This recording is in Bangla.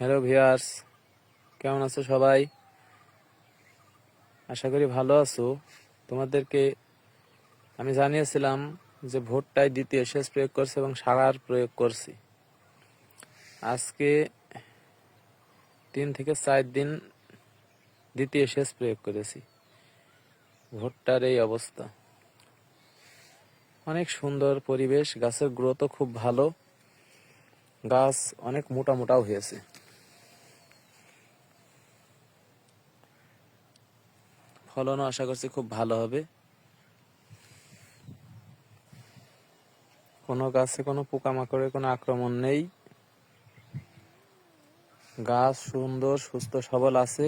হ্যালো ভিয়ার্স কেমন আছো সবাই? আশা করি ভালো আছো। তোমাদেরকে আমি জানিয়েছিলাম যে ভোটটায় দ্বিতীয় শেষ প্রয়োগ করছে এবং সারার প্রয়োগ করছি। আজকে তিন থেকে চার দিন দ্বিতীয় শেষ প্রয়োগ করেছি। ভোটটার এই অবস্থা। অনেক সুন্দর পরিবেশ, গাছের গ্রোথও খুব ভালো। গাছ অনেক মোটা মোটাও হয়েছে। ফলনও আশা করছি খুব ভালো হবে। কোনো গাছে কোনো পোকামাকড়ের কোনো আক্রমণ নেই। গাছ সুন্দর, সুস্থ, সবল আছে।